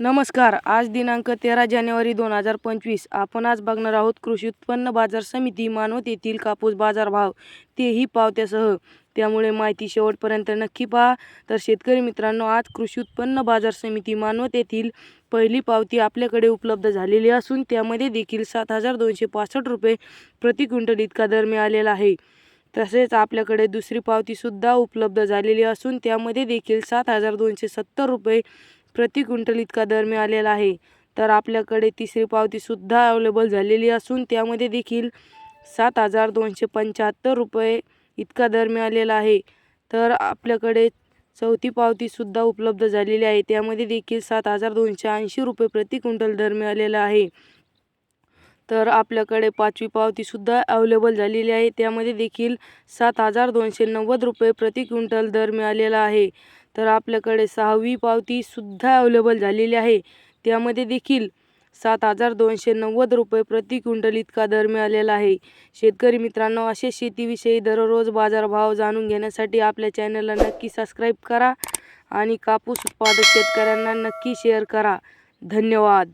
नमस्कार आज दिनांक तेरा जानेवारी दोन हजार पंचवीस. आपण आज बघणार आहोत कृषी उत्पन्न बाजार समिती मानवत येथील कापूस बाजार भाव. तेही पावत्यासह. त्यामुळे माहिती शेवटपर्यंत नक्की पहा. तर शेतकरी मित्रांनो आज कृषी उत्पन्न बाजार समिती मानवत येथील पहिली पावती आपल्याकडे उपलब्ध झालेली असून त्यामध्ये देखील सात हजार दोनशे पासष्ट रुपये प्रति क्विंटल इतका दर मिळालेला आहे. तसेच आपल्याकडे दुसरी पावतीसुद्धा उपलब्ध झालेली असून त्यामध्ये देखील सात हजार दोनशे सत्तर रुपये प्रति क्विंटल इतका दर मिळालेला आहे. तर आपल्याकडे तिसरी पावतीसुद्धा अवेलेबल झालेली असून त्यामध्ये देखील सात हजार दोनशे पंच्याहत्तर रुपये इतका दर मिळालेला आहे. तर आपल्याकडे चौथी पावतीसुद्धा उपलब्ध झालेली आहे. त्यामध्ये देखील सात हजार दोनशे ऐंशी रुपये प्रति क्विंटल दर मिळालेला आहे. तर आपल्याकडे पाचवी पावतीसुद्धा अवेलेबल झालेली आहे. त्यामध्ये देखील सात हजार दोनशे नव्वद रुपये प्रति क्विंटल दर मिळालेला आहे. तर आपल्याकडे सहावी पावतीसुद्धा अवेलेबल झालेली आहे. त्यामध्ये देखील सात हजार दोनशे नव्वद रुपये प्रति क्विंटल इतका दर मिळालेला आहे. शेतकरी मित्रांनो असे शेतीविषयी दररोज बाजारभाव जाणून घेण्यासाठी आपल्या चॅनलला नक्की सबस्क्राईब करा आणि कापूस उत्पादक शेतकऱ्यांना नक्की शेअर करा. धन्यवाद.